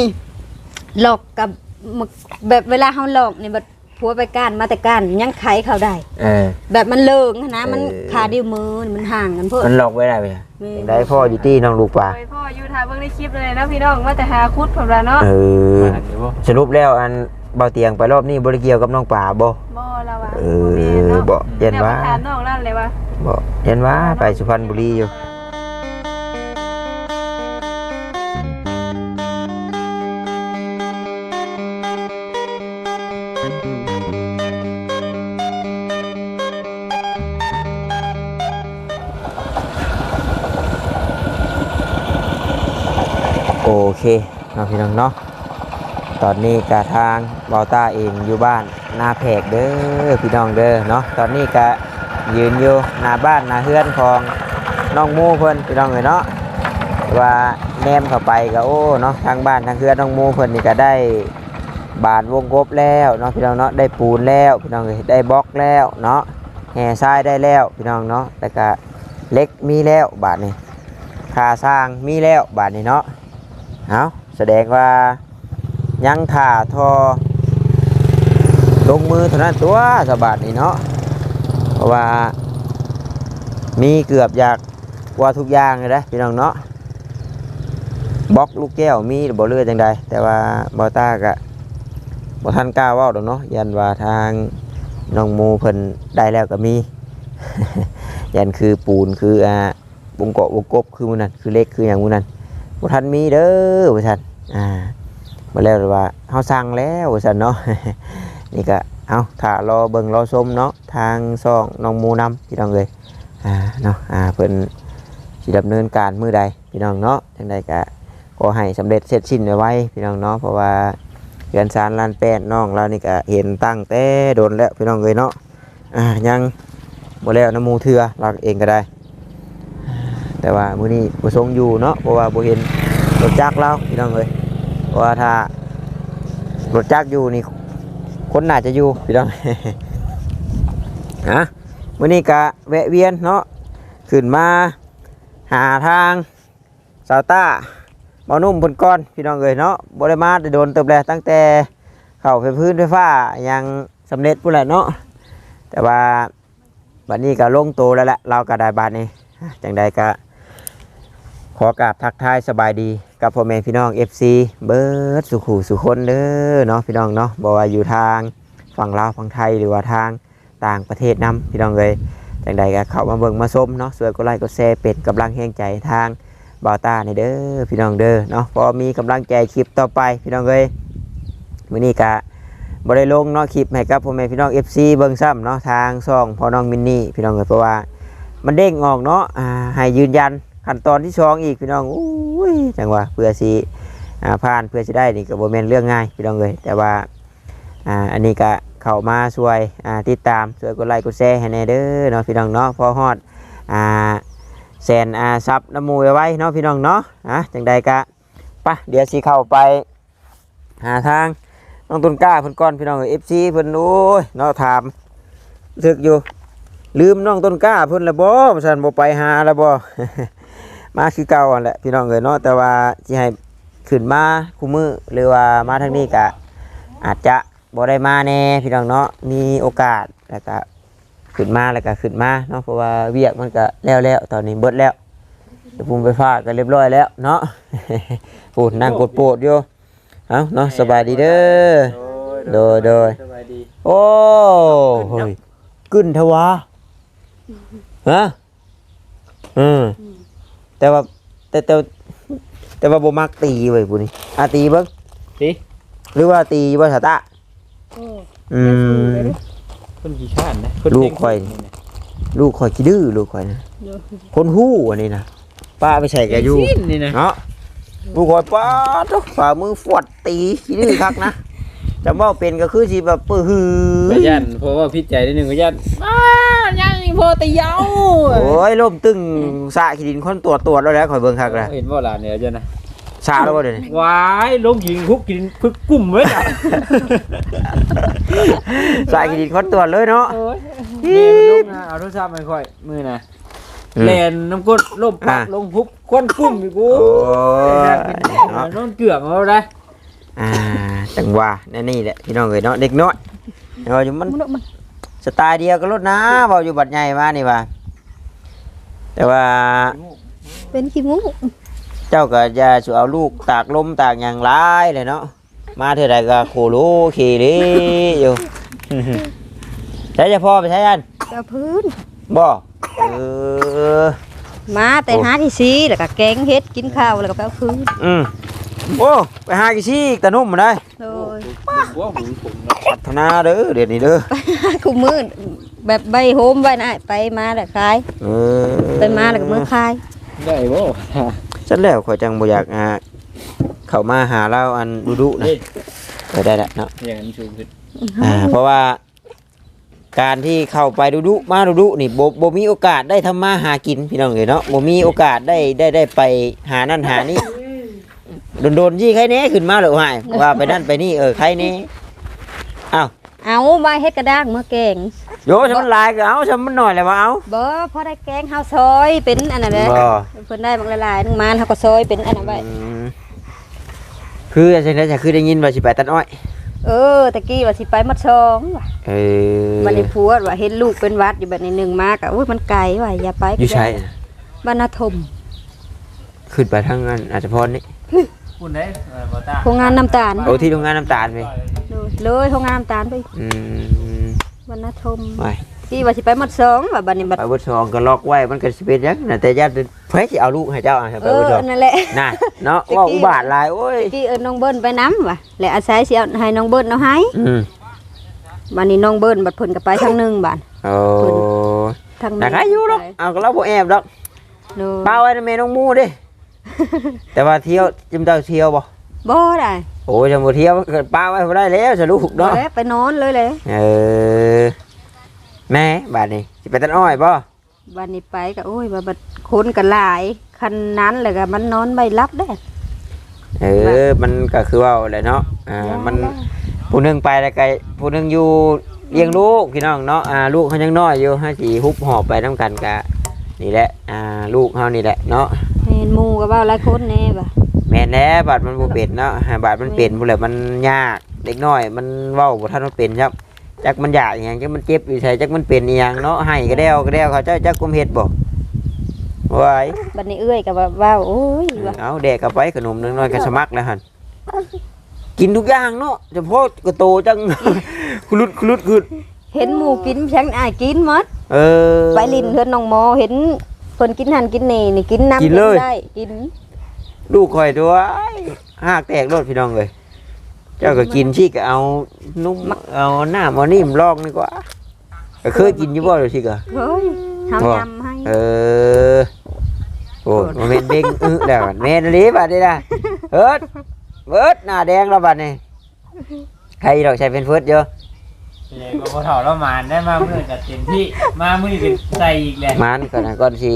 นี่หลอกกับมึกแบบเวลาเฮาหลอกนี่แบบผัวไปก้านมาแต่ก้านยังไขเขาได้ เออ แบบมันเลิงนะมันเออ ขาดิ้วมือนี่มันห่างกันเพิ่นมันหลอกไว้ได้ไหมแม่ยังได้พ่ออยู่ที่น้องลูกปลาโอ้ยพ่ออยู่ถ่ายเบิ่งในคลิปเลยนะพี่น้องว่าแต่หาคุดผมละเนาะเออมาเดี๋ยวบ่สรุปแล้วอันเบาเตียงไปรอบนี้บริเกี่ยวกับน้องป่าบ่บ่เราอะเอบ่แม่นอเนาะบ่เย็นว่าแม่ไปถามน้องนั่นเลยว่าบ่เย็นว่าไปสุพรรณบุรีอยู่โอ เคเนาพี่น้องเนาะตอนนี้กะทางเบาต้าเองอยู่บ้านนาแพกเด้อพี่น้องเด้อเนาะตอนนี้กะยืนอยู่หน้าบ้านหน้าเฮือนของน้องมูเพิ่นพี่น้องเอ้ยเนาะว่าแนมเข้าไปก็โอ้เนาะทางบ้านทางเฮือนน้องมูเพิ่นนี่ก็ได้บาดวงกบแล้วเนาะพี่น้องเนาะได้ปูนแล้วพี่น้องเอ้ยได้บล็อกแล้วเนาะแห่ทรายได้แล้วพี่น้องเนาะแล้วก็เล็กมีแล้วบาดนี้คาสร้างมีแล้วบาดนี้เนาะ เอาแสดงว่ายังถ่าทอลงมือเท่านั้นตัวสบาดนี้เนาะเพราะว่า มีเกือบอยากว่าทุกอย่างเลยนะพี่น้องเนาะบล็อกลูกแก้วมีหรือบ่เลือจังใดแต่ว่าบอต้ากะบ่ทันกล้าว้าดอกเนาะยันว่าทางน้องมูเพิ่นได้แล้วก็มี ยันคือปูนคืออ่าวงเกาะวงกบคือมื้อนั้นคือเล็กคือหยังมื้อนั้น บ่ทันมีเด้อว่าซั่นอ่ามาแล้วว่าเฮาสั่งแล้วว่าซั่นเนาะนี่ก็เอาถ้ารอเบิ่งรอชมเนาะทางซ่องน้องมูนำพี่น้องเอ้ยอ่าเนาะอ่าเพิ่นสิดำเนินการมื้อใดพี่น้องเนาะจังใดก็ขอให้สำเร็จเสร็จสิ้นไวๆพี่น้องเนาะเพราะว่าเรือนสารลานแป้นน้องเรานี่ก็เห็นตั้งแต่โดนแล้วพี่น้องเลยเนาะอ่ายังบ่แล้วน้ำมูเถือเราเองก็ได้ แต่ว่ามื้อนี้บ่ทรงอยู่เนาะเพราะว่าบ่เห็นรถจักรเราพี่น้องเลยเพราะว่าถ้ารถจักรอยู่นี่คนน่าจะอยู่พี่น้องฮะมื้อนี้ก็แวะเวียนเนาะขึ้นมาหาทางสาวต้าบ่นุ่มบนก้อนพี่น้องเอ๋ยเนาะบ่ได้มาได้โดนเติบแลตั้งแต่เข้าไฟพื้นไฟฟ้ายังสำเร็จพุ่นแหละเนาะแต่ว่าบัดนี้ก็ลงโตแล้วแหละเราก็ได้บาดนี้จังใดก็ ขอกราบทักทายสบายดีกับพ่อแม่พี่น้อง FC เบิร์ดสุขูสุคนเด้อเนาะพี่น้องเนาะบ่ว่าอยู่ทางฝั่งลาวฝั่งไทยหรือว่าทางต่างประเทศนํพี่น้องเอ๋ยจังใดก็เข้ามาเบิ่งมาชมเนาะช่วยกดไลค์กดแชร์เป็นกำลังแห่งใจทางบาวตานเด้อพี่น้องเด้อเนาะพอมีกำลังใจคลิปต่อไปพี่น้องเอ้ยมื้อนี้กะบ่ได้ลงเนาะคลิปให้กับพ่อแม่พี่น้อง FC เบิ่งซ้ำเนาะทางช่องพ่อน้องมินนี่พี่น้องเอ้ยเพราะว่ามันเด้งออกเนาะให้ยืนยัน ขั้นตอนที่สองอีกพี่น้องอุ้ยจังว่าเพื่อสิอ่าผ่านเพื่อสิได้นี่ก็บ่แม่นเรื่องง่ายพี่น้องเอ้ยแต่ว่าอ่าอันนี้ก็เข้ามาช่วยอ่าติดตามช่วยกดไลค์กดแชร์ให้แน่เด้อเนาะพี่น้องเนาะพอฮอดอ่าแสนอาซับน้ำมูไว้เนาะพี่น้องเนาะอะจังใดกะปะเดี๋ยวสิเข้าไปหาทางน้องตุนกล้าเพิ่นก่อนพี่น้องเอฟซีเพิ่นโอ้ยเนาะถามถึกอยู่ ลืมน้องต้นกล้าเพิ่นละบ่ฉันบ่ไปหาละบ่ มาคือเก่าอันแหละพี่น้องเอ้ยเนาะแต่ว่าสิให้ขึ้นมาคู่มือหรือว่ามาทางนี้ก็อาจจะบ่ได้มาแน่พี่น้องเนาะมีโอกาสแล้วก็ขึ้นมาแล้วก็ขึ้นมาเนาะเพราะว่าเวียกมันก็แล้วแล้วตอนนี้เบิดแล้วเดี๋ยวปุ่มไฟฟ้าก็เรียบร้อยแล้วเนาะปูดนั่งกดโปดอยู่เอาเนาะสบายดีเด้อโดยโดยสบายดีโอ้เฮ้ยกึ้นทวาฮะอืม แต่ว่าแต่แต่แต่ว่าบ่มักตีเว้ยผู้นี้อาตีเบิ่งติหรือว่าตีบ่สาตะโอ้อืมคนขี้ข้านนะคนลูกข่อยเก่งลูกข่อยขี้ดื้อลูกข่อยนะเดี๋ยวคนหู้อันนี้นะป้าไปใส่แกอยู่สิ้นนี่นะเนาะลูกข่อยป้าทุกฝ่ามือฟวดตีขี้ดื้อคักนะ จะว่าเป็นก็คือสิแบบปื้อหือก็ยันเพราะว่าพิจัยได้หนึ่งก็ยันอ้ายังอีโพตะเยาโอ้ยล่มตึงสะขี้ดินคนตรวจตรวจแล้วแหล้วข่อยเบิ่งคักแล้วเห็นว่าหลานเนี่ยจ้ะนะสะแล้วบ่เดี๋ยวนี้ วายลงกินคุกกินพึกกุ้มไว้จ้ะ สะขี้ดินคนตรวจเลยเนาะ โอ้ยเมย์มันลงนะเอาโทรศัพท์มาค่อยมือนะอืมแลนน้ำก้นล่มปักอะ ลงพุบควันกุ้มอีกกูโอ้ยนอนเกลือกเอาได้ อ่าจังหวะนั่นนี่แหละพี่น้องเอ้ยเนาะเด็กน้อยเดี๋ยวอยู่มันมันมันสไตล์เดียวกันรถนะเบาอยู่บัดใหญ่มานี่ว่าแต่ว่าเป็นขี้มูกเจ้าก็จะสูเอาลูกตากลมตากอย่างร้ายเลยเนาะมาเท่าไรก็โคโลขี่ดิอยู่ ใช้จะพ่อไปใช้อันกระพื้น บ่เออ มาแต่โอ้หาที่ซีแล้วก็แกงเฮ็ดกินข้าวแล้วก็ไปเอาคืน อืม โอ้ไปหากี่ชี้ตะนุ่มมาได้โดยหัวหูผมเนาะพัฒนาเด้อเดี๋ยวนี้เด้อคุมือแบบใบโฮมไว้นะไปมาแล้วขายเออไปมาแล้วก็มือขายได้บ่ฉันแล้วขอยจังบ่อยากอ่าเข้ามาหาเราอันดุดุๆนะเฮ้ยเออได้ละเนาะอย่างนั้นชูขึ้นอ่าเพราะว่าการที่เข้าไปดุดุๆมาดุดุๆนี่บ่บ่มีโอกาสได้ทำมาหากินพี่น้องเอ้ยเนาะบ่มีโอกาสได้ได้ได้ไปหานั่นหานี่ โดนๆยี่ใครแหน่ขึ้นมาเลยหายว่าไปนั่นไปนี่เออใครแหน่อ้าวเอาใบเฮ็ดกระด้างเมื่อแกงโยฉันมันหลายก็เอาฉันมันน้อยแหละว่าเอาบ่พอได้แกงเฮาซอยเป็นอันนั้นแหละบ่เพิ่นได้บักละลายนึงมาเฮาก็ซอยเป็นอันนั้นไว้อืมคือจังได๋จะคือได้ยินว่าสิไปตัดอ้อยเออตะกี้ว่าสิไปมัดซองว่ะเออมันนี่พัวว่าเห็นลูกเป็นหวัดอยู่แบบนี้หนึงมากอะอุ้ยมันไกลว่ะอย่าไปอยู่ใช่บ้านนาทมขึ้นไปทางนั้นอาจจะพรนี่ คุณได้บ่ตาโรงงานน้ำตาล โอ้ที่โรงงานน้ำตาลไปเลยโรงงานน้ำตาลไปอืมบ้านนาทมไปที่ว่าสิไปมัดซองว่ะบัดนี้บัดไปเบดสองก็ล็อกไว้มันก็สิเป็นหยังน่ะแต่ญาติเพิ่นสิเอาลูกให้เจ้าอะไปเอเบอดสองนั่นแหละ น่ะเนาะตะกี้ว่าอุบาทหลายโอ้ยที่เอิ้นน้องเบิ้นไปน้ำว่ะและอาศัยสิเอาให้น้องเบิ้นเอาให้อืมบัดนี้น้องเบิ้นบัดเพิ่นก็ไปทางหนึงบัดโอ้ทางน่ะใครอยู่ดอกเอาก็เราบ่แอบดอกโน่ป้าไว้ในเมน้องหมูดิ แต่ว่าเที่ยวจิมเจ้าเที่ยวบ่บ่ได้โอ้ยจะบ่เที่ยวเกิดป้าไว้บ่ได้แล้วจะลูกบ่เนาะแล้วไปนอนเลยเลยเออแม่บาดนี้สิไปตัดอ้อยบ่บัดนี้ไปก็โอ้ยว่าบัดคนก็หลายคันนั้นแล้วก็มันนอนไม่รับได้เออ มันก็คือว่าแหละเนาะอ่ามันผู้หนึงไปแล้วก็ผู้หนึงอยู่เลี้ยงลูกพี่น้องเนาะอ่าลูกเขายังน้อยอยู่ห้าสีฮุบหอบไปน้ำกันกะนี่แหละอ่าลูกเขานี่แหละเนาะเห็ นหมู่ก็เว้าหลายคนแน่บ่ะแม่นแล้วบาดมันบ่เป็นเนาะหาบาดมันเป็นผู้แหละมันยากเด็กน้อย มันเว้าบ่ทันมันเป็นครับจักมันอยากอหย่างจักมันเจ็บอยู่ใส่จักมันเป็นอหย่างเนาะให้ก็แล้วก็แล้วเขาเจ้าจักกุมเฮ็ดบ่ไหวายบัดนี้เอื้อยก็ว่าเว้าโอ้ยว่าเอาแดกกลับไปขนมน้อยๆก็สมัครแล้วหั่นกินทุกอย่างเนาะเฉพาะกระโตจังคุลุดคุลุดคุดเห็นหมู่กินฉันอายกินหมดเออไปลินเฮือนน้องหมอเห็นเพิ่นกินหันกินนี่นี่กินน้ำกินเลย ได้กินลูกคอยตัวหากแตกรถพี่น้องเลยเจ้าก็กินชีก็เอานุ่มเอาหน้ามานิ่มลองดีกว่าก็เคยกินอยู่บ่เดี๋ยวชีก็ เฮ้ยเฮาบ่ ยำให้เออโอ้ยมันเป็นเด้งอึแล้วแม่นลีบัดนี้นะเอิดเอิดหน้าแดงแล้วบัดนี้ใครดอกใช้เป็นเฟิร์สเยอะ เองก็บ่ถอดละมานได้มามื้อก็เต็มที่มามื้อนี้ก็ใส่อีกแหละมันก่อนนะก่อนสิ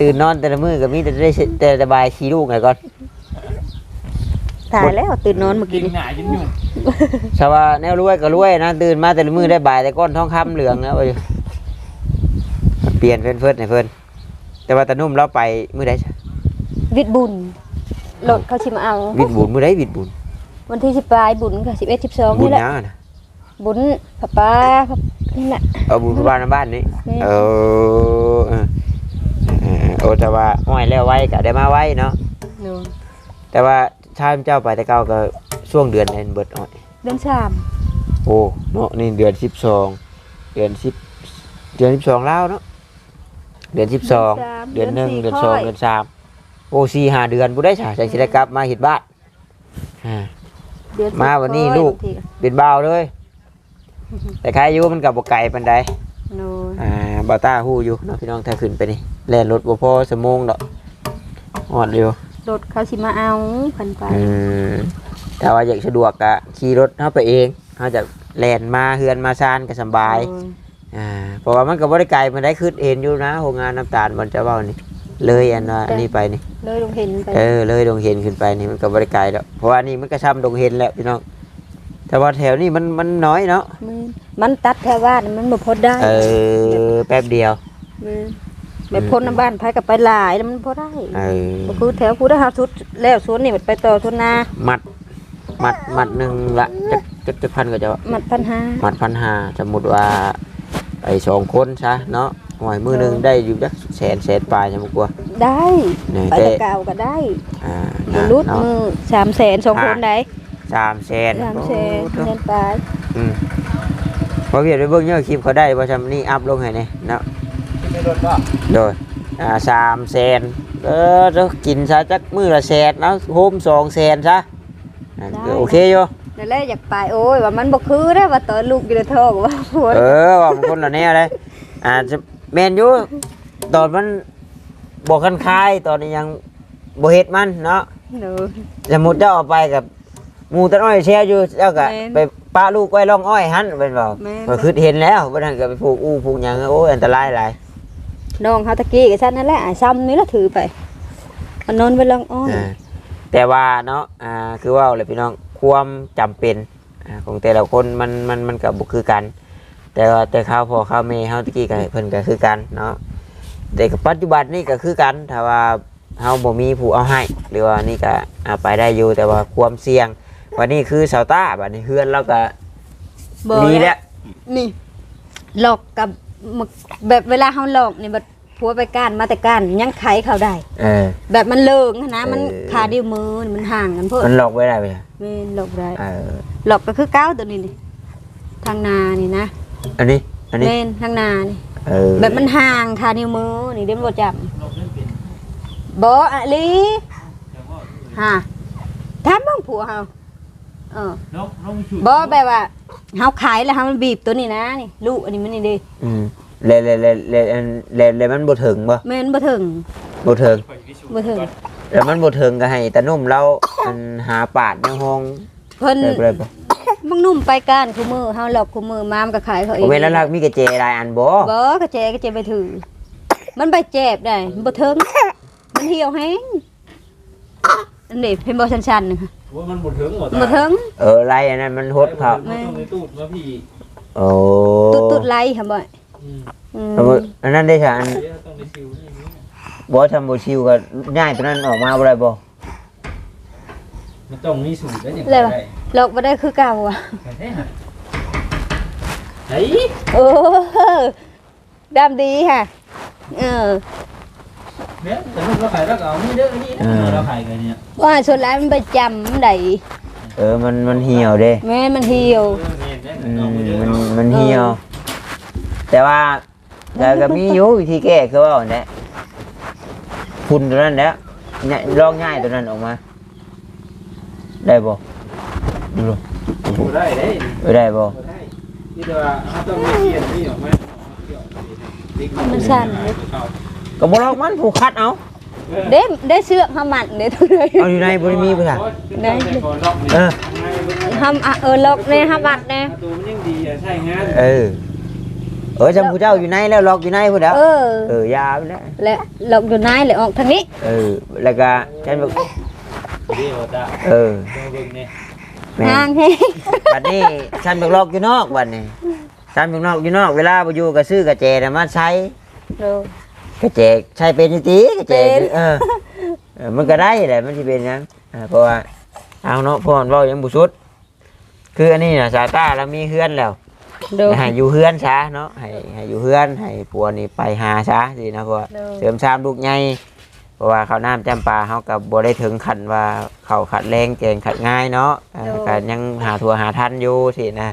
ตื่นนอนแต่ละมื้อก็มีแต่ได้แต่ระบายชีลูกไงก่อนตายแล้วตื่นนอนเมื่อกิกี้นนี่หน้าจนยุ่งชาวว่าแนวรวยก็รวยนะตื่นมาแต่ละมื้อได้บายแต่ก้อนทองคำเหลืองนะเว้ยเปลี่ยนเป็นเฟิร์สให้เพิ่นแต่ว่าตานุ่มเราไปมื้อใดวิทย์บุญรถเขาสิมาเอา วิดบุญมื้อใดวิดบุญวันที่10ปลายบุญก็11 12บุนี่ญแหละยังอะนะ บุญป้าป้านี่แหละ เอาบุญพระบ้านในบ้านนี้แม่ เออเออเออโอ้แต่ว่าอ้อยแล้วไว้ก็ได้มาไว้เนาะโน่นแต่ว่าชาติเจ้าไปแต่เก่าก็ช่วงเดือนเอ็นเบิดอ้อยเดือนสามโอ้เนาะนี่เดือนสิบสองเดือนสิบเดือนสิบสองแล้วเนาะเดือนสิบสองเดือนหนึ่งเดือนสองเดือนสามโอ้สี่ห้าเดือนบุได้ฉาจังสิได้กลับมาเห็ดบ้านอ่า เดือนมาวันนี้ลูกบางทีเป็นบ่าวเลย แต่ใครอยู่มันกับบกไก่ปันใดโน่นอ่าบ่าวต้าฮู้อยู่เนาะพี่น้องถ้าขึ้นไปนี่แล่นรถบ่พอสมงดอกออดเร็วรถเขาสิมาเอาเพิ่นไปอืมแต่ว่าอยากสะดวกก็ขี่รถเข้าไปเองเขาจะแล่นมาเฮือนมาซานก็สำบายโน่นอ่าเพราะว่ามันก็บ่ได้ไกลมันได้ขึ้นเอ็นอยู่นะโรงงานน้ำตาลมันจะเว้านี่ เลยอันว่าอันนี้ไปนี่ เลยลงเห็นไปเออเลยดงเห็นขึ้นไปนี่มันก็บ่ได้ไกลแล้วเพราะว่านี่มันก็ซ้ำดงเห็นแล้วพี่น้อง แต่ว่าแถวนี้มันมันน้อยเนาะมันมันตัดแถวบ้านมันบ่พอได้เออแป๊บเดียวมันแบบพ้นน้ำบ้านไผกับไปหลายแล้วมันพอได้เออบ่คือแถวผู้ได้หาสุดแล้วสวนนี่มันไปต่อทุนนามัด มัดมัดหนึ่งละจักจักจักพันก็จะมัดพันห้ามัดพันห้าสมมติว่า ไอ้สองคนซะเนาะหอยมือหนึ่งได้อยู่จักแสนแสนปลายใช่ไหมกลัวได้เนี่ยไปแต่ตะเกาก็ได้อ่าบ่นะรุดเนาะมือสามแสนสองคนได้ สามแสนสามแสนโอ้โหเงินไปอืมพอเวียดไปเบิ่งเยอะคลิปเขาได้เพราะฉะนั้นนี่อัพลงให้เนี่ยเนาะที่ไม่รถก็โดยอ่าสามแสนเออจะกินซะจักมือละแสนแล้วโฮมสองแสนซะอ่าก็โอเคอยู่นั่นแหละอยากไปโอ้ยว่ามันบ่คือได้อว่าตอนลูกอยู่ในท้องว่าผัวเออว่ามันคนละแนวเลยอ่าจะแมนอยู่ตอนมันบอกคันคายตอนนี้ยังบ่เฮ็ดมันเนาะหนูสมมุติเจ้าเอาไปกับ หมูต้นอ้อยแช่อยู่เจ้าก็แม่นไปป้าลูกไว้ร่องอ้อยหันเป็นบ่แม่นก็คือเห็นแล้วบ่ทันก็ไปผูกอู้ผูกหยังโอ้ยอันตรายหลายน้องเฮาตะกี้กับฉันนั่นแหละอะซ้ำนี่ละถือไปมันนอนไปลองอ้อยอ่าแต่ว่าเนาะอ่าคือว่าเลยพี่น้องความจำเป็นอ่าของแต่ละคนมันมันมันก็บ่คือกัน แต่ว่าแต่ข้าวพอข้าวเมเฮาตะกี้ก็เพิ่นก็คือกันเนาะแต่กับปัจจุบันนี่ก็คือกันถ้าว่าเฮาบ่มีผู้เอาให้หรือว่านี่ก็เอาไปได้อยู่แต่ว่าความเสี่ยง วันนี้คือเสาต้าบัดนี้เฮือนเราก็บ่มีแล้วนี่หลอกกับมึกแบบเวลาเฮาหลอกนี่แบบผัวไปก้านมาแต่ก้านยังไขเขาได้ เออ แบบมันเลิงนะมันเออ ขาดิ้วมือนี่มันห่างกันเพิ่นมันหลอกไว้ได้ไหมแม่นหลอกได้เออหลอกก็คือก้าวตัวนี้นี่ทางนานี่นะอันนี้อันนี้แม่นทางนานี่ เออแบบมันห่างขานิ้วมือนี่เด้บ่จำบ่อะลีฮะถามบ้างผัวเฮา เออน้องน้องชูบ่แบบว่าเฮาขายแล้วเฮามันบีบตัวนี้นะนี่ลูกอันนี้มันนี่เด้อืมเลยเลยเลยเลยเลยเลยมันบ่ถึงบ่แม่นบ่ถึงบ่ถึงบ่ถึงแล้วมันบ่ถึงก็ให้ตานุ่มเราอันหาปาดในห้องเพิ่นได้บ่ได้บ่บางนุ่มไปก้านคู่มือเฮาหลอกคู่มือมามนก็ขายเขาเอบ่งแม่นแล้วลักมีกระเจหลายอันบ่บ่กระเจกระเจไปถือ มันไปเจ็บได้มันบ่ถึงมันเหี่ยวแฮงอันนี้เพิ่นบ่ชันๆนะคะ ว่ามันบ่ถึงหมดบ่ถึงเออไรอันนั้นมันหดครับไม่ต้องไปตูดมาพี่โอ้ตุดๆไหลค่ะบ่อืมอืมสมมุติอันนั้นได้ค่ะอันเดี๋ยวต้องไปซิวนี่นี่บ่ทำบ่ชิวก็ง่ายตัวนั้นออกมาบ่ได้บ่มันต้องมีสูตรแล้วอย่างเลยว่ะหลอกบ่ได้คือเก่าอะได้ฮะเฮ้ยโอ้ดำดีค่ะ เออ เนี่ยแต่ลูกเราขายแล้วก็เอานี่เด้อนี่นะเราขายกันเนี่ยว่าส่วนหลายมันไปจำได้เออมันมันเหี่ยวเด้แม่มันเหี่ยวอืมมันมันเหี่ยว แต่ว่าแต่ก็มีอยู่วิธีแก้คือว่าอันเนี้ยพุ่นตัวนั้นแหล้วเนี่ยลองง่ายตัวนั้นออกมา ได้บ่ดูดูบ่ได้เด้เออได้บ่บ่ได้นี่แต่ว่าเขาต้องมีเกียนนี่ออกมามันสั่นเลย ก็บ่ลอกมันผูกคัดเอาเด้ได้เสื้อหามันเด้ทุกเลยเอาอยู่ในบ่ได้มีบ่ล่ะได้เออทำอะเออลอกในหาบัดแน่ตัวมันยังดีอะใช่งานเออเออจำผู้เจ้าอยู่ในแล้วลอกอยู่ในพุ่นแล้วเออเออยาไปแล้วและลอกอยู่ในเลยออกทางนี้เออแล้วก็ฉันบอกเดี๋ยวจ้าเออต้องเบิ่งเนี่ยแม่ห่างให้บัดนี้ฉันบอกลอกอยู่นอกบัดนี้ฉันบอกลอกอยู่นอกเวลาบ่อยู่ก็ซื้อกระเจน่ะมาใช้เร็ว กระเจกใช้เป็นอยู่ติกระเจกเป็น เออเออมันก็ได้แหละมันสิเป็นหยังเออเพราะว่าเอาเนาะพ่อมันเว้ายังบ่สุด คืออันนี้น่ะสายตาเรามีเฮือนแล้วเร็วให้อยู่เฮือนซะเนาะให้ให้อยู่เฮือนให้ผัวนี่ไปหาซะสินะเพราะว่าเร็วเสริมสร้างลูกใหญ่เพราะว่าเขาวน้ำจำปาเขากับบ่ได้ถึงขันว่าเขาขัดแรงเกงขัดง่ายเนาะอ่าก็ยังหาทัวหาทันอยู่สินะ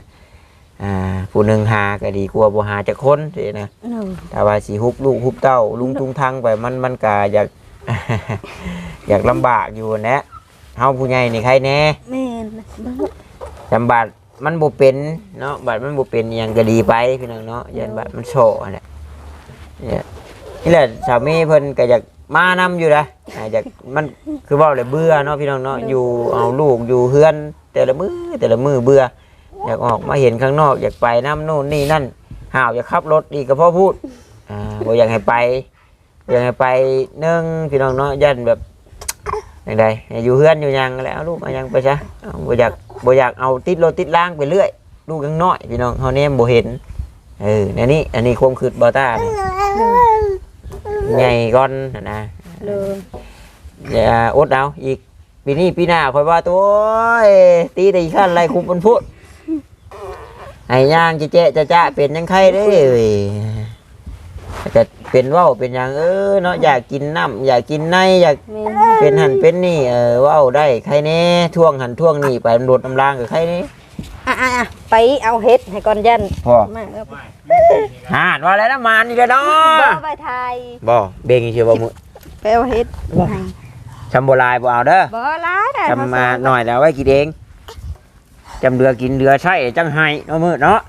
อ่าผู้หนึ่งหาก็ดีกว่าบ่หาจะคนสินะเร็วถ้าว่าสิฮุบลูกฮุบเต้าลุงทุงทังไปมันมันก็อยาก อยากลำบากอยู่แหละเฮาผู้ใหญ่นี่ใครแน่ แม่นบ้าจำบัตรมันบ่เป็นเนาะบัตรมันบ่เป็นอิหยังก็ดีไปพี่น้องเนาะยันบัตรมันโชว์แหละเนี่ยนี่แหละสามีเพิ่นก็อยากมานำอยู่นะอ่าอยากมันคือเว่าเลยเบื่อเนาะพี่น้องเนาะอยู่เอาลูกอยู่เฮือนแต่ละมือแต่ละมือเบื่อ อยากออกมาเห็นข้างนอก อยากไปน้ำนู่นนี่นั่นห่าวอยากขับรถดีก็พ่อพูดอ่าบ่อยากให้ไปบ่อยากให้ไปเนื่องพี่น้องเนาะยันแบบอย่างใดให้อยู่เฮือนอยู่หยังแล้วเอาลูกมายังไปซะเอาบ่อยากบ่อยากเอาติดรถติดล่างไปเรื่อยลูกยังน้อยพี่น้องเฮาแนมบ่เห็นเอออันนี้อันนี้ความคิดบ่ต้านี่ใหญ่ก่อนนะนะเร็วอย่าอดเอาอีกปีนี้ปีหน้าคอยว่าตัวโอ้ยตีแต่อีกขั้นไรคุมมันพูด ไอ้ย่างจะเจ๊จะจ้าเป็นยังไงเด้เว้ยจะเป็นเว่าวเป็นหยังเออเนาะอยากกินน้ำอยากกินในอยากแม่เป็นหันเป็นนี่เออเว่าวได้ใครเน่ท่วงหันท่วงนี่ไปโดดน้ำลางกับใครเน่อะอะอะไปเอาเฮ็ดให้ก่อนยันพ่อมาเอาไปหานว่าอะไรนะมานนี่กันเนาบ่ะไปไทยบ่เบงอีเชียวบ่มือไปเอาเฮ็ดให้ชำโบลายบ่เอาเด้อบ่หลายได้จำมาหน่อยแล้วไว้กินเอง จำเรือกินเรือใช่จังไห้เนาะมือเนาะ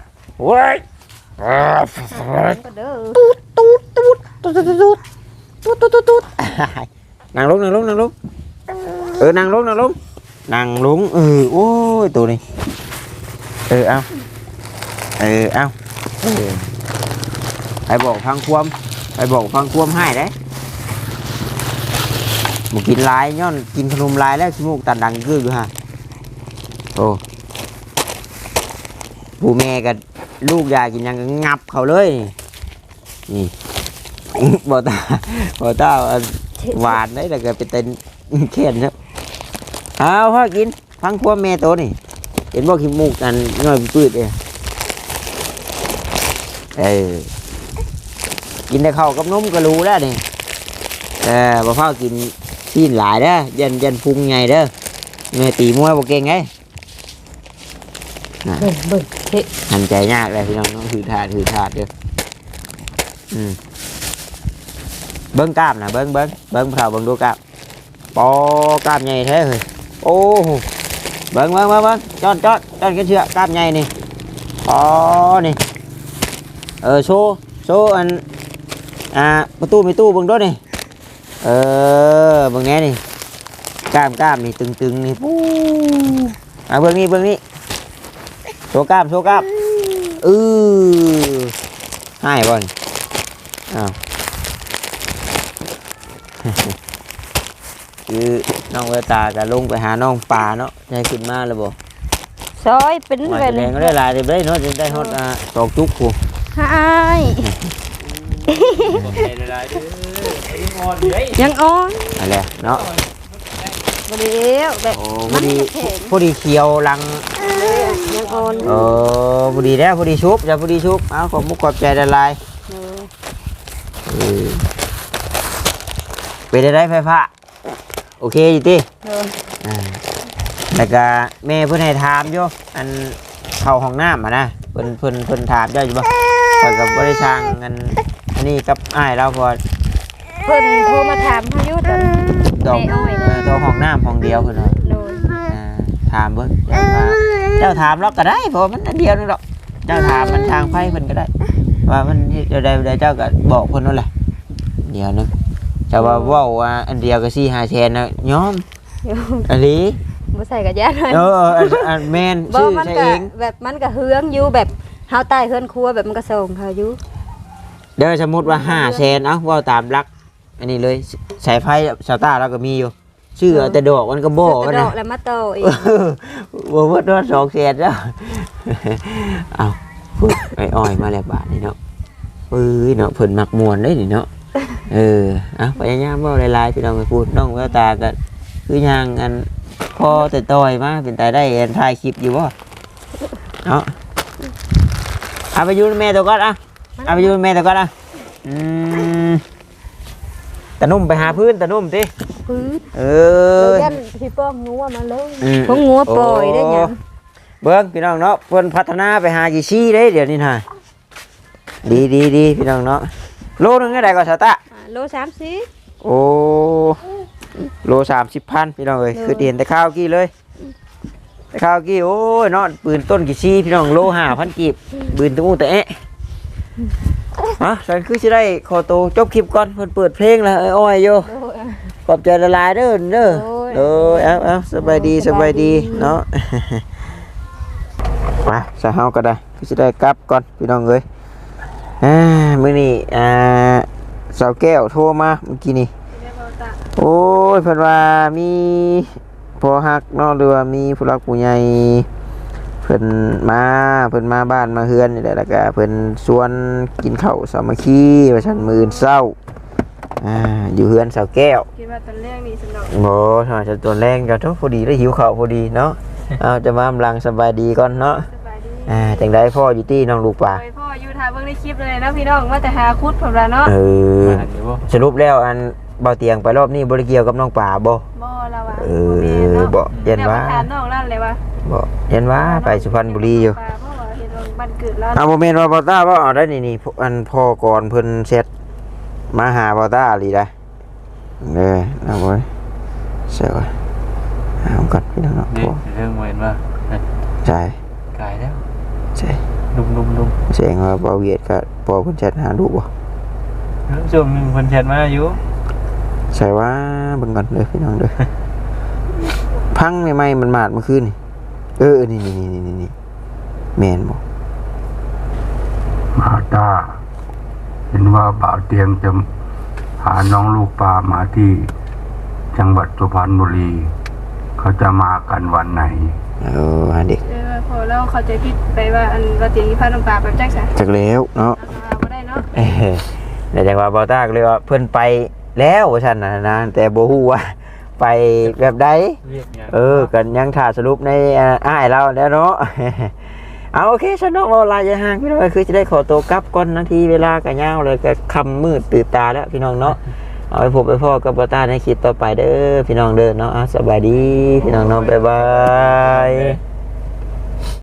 โว้ยก็เด้อตูดตูดตูดตูดตูดตูดตูดตูดตูดนั่งลุงนั่งลุงนั่งลุงเออนั่งลุงนั่งลุงนั่งลุงเออโอ้ยตัวนี้เออเอาเออเอาไปบอกฟังควมไปบอกฟังควมให้ได้หมูกินลายย้อนกินขนมลายแล้วขี้มูกตันดังกึกอยู่ฮะโอ้ ผู้แม่กับลูกยายกินยังก็งับเขาเลยนี่บ่ตาบ่ตาอันหวานได้แต่ก็เป็นเต้นเขียนครับเอาพ่อกินฟังความแม่โตนี่เห็นว่าขี้มูกอันง่อยปืดเองเออกินแต่ข้าวกับนมก็รู้แล้วนี่เออบ่พ่อกินทีนหลายเด้อยันยันพุงใหญ่เด้อแม่ตีมวยบ่เก่งไงเบิ่งเบิ่ง หันใจยากเลยพี่น้องน้องถือถาดถือถาดเด้ออืมเบิ้งกล้ามนะเบิ้งเบิ้งเบิ้งเผาเบิ้งดูกล้ามปอกล้ามใหญ่แท้เลยโอ้เบิ้งเบิ้งเบิ้งเบิ้งจอดจอดจอดกันเชือกกล้ามใหญ่นี่อ๋อนี่เออโชว์โชว์อันอ่าประตูมีตู้เบิ้งด้วยนี่เออเบิ้งแง่นี่กล้ามกล้ามนี่ตึงๆนี่ปู้อะเบิ้งนี่เบิ้งนี่ ว์กล้ามโชว์กล้ามเออให้บ่นอ้าวคือน้องเวตาก็ลงไปหาน้องปลาเนาะได้ขึ้นมาแล้วบ่ซอยเป็นหอยแบบแดงก็ได้หลายเด้ได้เนาะได้ฮอดอ่าตอกจุกกูหายบอกใจละลายเด้อไอ้งอนเลยยังอ่อนนั่นแหละเนาะบ่เดียวแบบโอ้พอดีพอดีเขียวลัง ยังอ่อนเออพอดีแล้วพอดีชุบจะพอดีชุบเอาขอบมุกขอบใจละลายเออเออเป็นได้ไฟฟ้าโอเคอยู่ติเอออ่าแล้วก็แม่เพิ่นให้ถามอยู่อันเข้าห้องน้ำอะนะเพิ่นเพิ่นเพิ่นถามเจ้าอยู่บ่ข้อยก็บ่ได้สร้างอันอันนี้กับอ้ายเราพอเพิ่นโทรมาถามเฮาอยู่ตอนดอกแม่อ้อยนะเออตัวห้องน้ำห้องเดียวเพิ่นว่า โดนอ่าถามเบิ่งเจ้าว่า เจ้าถามเราก็ได้เพราะว่ามันอันเดียวนึงดอกเจ้าถามมันทางไฟเพิ่นก็ได้ ว่ามันเดี๋ยวใดเดี๋ยวเจ้าก็บอกเพิ่นนั่นแหละเดียวนึงเจ้าว่าเว้าว่าอันเดียวก็4 5แสนนะยอมอันนี้บ่ใส่กระยานเลยเออเอออันอันแม่นบ่ชื่อมันใช่ก็เองแบบมันก็เฮืองอยู่แบบเฮาใต้เฮือนครัวแบบมันก็ส่งเขาอยู่เดี๋ยวสมมุติว่า5แสนเอ้าเว้าตามหลัก อันนี้เลยสายไฟชาวต้าเราก็มีอยู่ ชื่อเอาแต่ดอกมันก็บ่กระมันดนะอกแล้วมาต่ออีก บ่หมดว่าสองแสนแล้ว เอาพูดไอ้อ้อยมาแล้วบาทนี่เนาะเอ้ยเนาะเพิ่นมักมวนได้นี่เนาะ เออเอาพยายามเว้าหลายๆพี่น้องไปพูดน้องแววตาก็คือย่างอันพอแต่ต่อยมาเป็นตาได้อันถ่ายคลิปอยู่บ่เนาะเอาไปอยู่กับแม่ตัวก่อนอะเอาไปอยู่กับแม่ตัวก่อนอะอืม ตะนุ่มไปหาพื้นตะนุ่มติพื้นเอเออยันพี่ป้อมงัวมาเลยอืมพวกงัวปล่อยได้หยังเบิ้งพี่น้องเนาะเพิ่นพัฒนาไปหากี่ชี้ได้เดี๋ยวนี้นะดีดีดีพี่น้องเนาะโลนึงได้ก็สตะอ่าโลสามสิโอ้โลสามสิบพันพี่น้องเอ้ยเออคือเห็นแต่ข้าวกี้เลยแต่ข้าวกี้โอ้ยเนาะปืนต้นกี่ชี้พี่น้องโลห้าพันกีบปืนตู้แต่เอ๊ะ ฮะฉันคือสิได้ขอตัวจบคลิปก่อนเพิ่นเปิดเพลงแล้วไอ้อ้อยโยโลอะขอบใจละลายเด้อเด้อโอ้ยเออเอาเอาสบายดีสบายดีเนาะมาสะเฮาก็ได้ก็จะได้กลับก่อนพี่น้องเอ้ยอ่ามื้อนี้อ่าสาวแก้วโทรมาเมื่อกี้นี่โอ้ยเพิ่นว่ามีพอฮักเนาะหรือว่ามีผู้รักผู้ใหญ่ เพิ่นมาเพิ่นมาบ้านมาเฮือนนี่แหละแล้วก็เพิ่นชวนกินข้าวสามัคคีว่าซั่นมื้ออนเช้าอ่าอยู่เฮือนสาวแก้วกินดว่าตอนแรกนี่สนองโอ้ถ้าจะตัวแรงก็ทุกพอดีแล้วหิวข้าวพอดีเนาะเอาจะมากำลังสบายดีก่อนเนาะสบายดีอ่าจังได้พ่ออยู่ที่น้องลูกป่าโอ้ยพ่ออยู่ทาเบิ่งในคลิปเลยนะพี่น้องว่าแต่หาคุดผมละเนาะเออมาอยู่บ่สรุปแล้วอัน เบาเตียงไปรอบนี้บริเกี่ยวกับน้องป่าบ่บ่เราอะเออบ่เย็นว่าถามน้องนั่นเลยว่าบ่เห็นว่าไปสุพรรณบุรีอยู่ป้าพ่อเห็นว่าบ้านเกิดแล้วเอาโมเมนต์ว่าบอต้าว่าเอาได้นี่นี่อันพ่อก่อนเพิ่นเสร็จมาหาบอต้าอีหลีได้เด้อเอาไว้เสียก่อนเอาก่อนพี่น้องเนาะนี่พ่อเรื่องเว้นว่าใช่กายแล้วใช่ดุมดุมดุมเสียงว่าบ่เวียดก็พ่อเพิ่นเสร็จหาลูกบ่ช่วงหนึงคนแชทมาอยู่ ใช่ว่าเบิ่งก่อนเด้อพี่น้องเด้อพังใหม่ๆมันมาดเมื่อคืนนี่เออนี่นี่นี่นี่นี่แม่นบ่มาตาเห็นว่าบ่าวเตียงจะหาน้องลูกปลามาที่จังหวัดสุพรรณบุรี เขาจะมากันวันไหน เออหาเด็กเออพอเราเข้าใจผิดไปว่าอันว่าเตียงอีพาน้องปลาแบบจักซะจักแล้วเนาะอ่าบ่ได้เนาะเอ้ยแต่จังว่าบอต้าก็เลยว่าเพิ่นไป แล้วว่าฉันนะนะแต่บ่ฮู้ว่าไปแบบใดเรียกเนี่ยเออกันยังถ่าสรุปในอ่าอ้ายเราแล้วเนาะ เอาโอเคฉันเนาะว่าลายจะห่างพี่น้องคือจะได้ขอตัวกลับก่อนนาทีเวลาก็ยาวเลยก็ค่ำมืดตื่นตาแล้วพี่น้องเนาะเอาไปพบไปพ่อกับบอต้าในคลิปต่อไปเด้อพี่น้องเด้อเนาะอะสบายดีพี่น้องเนาะบ๊ายบาย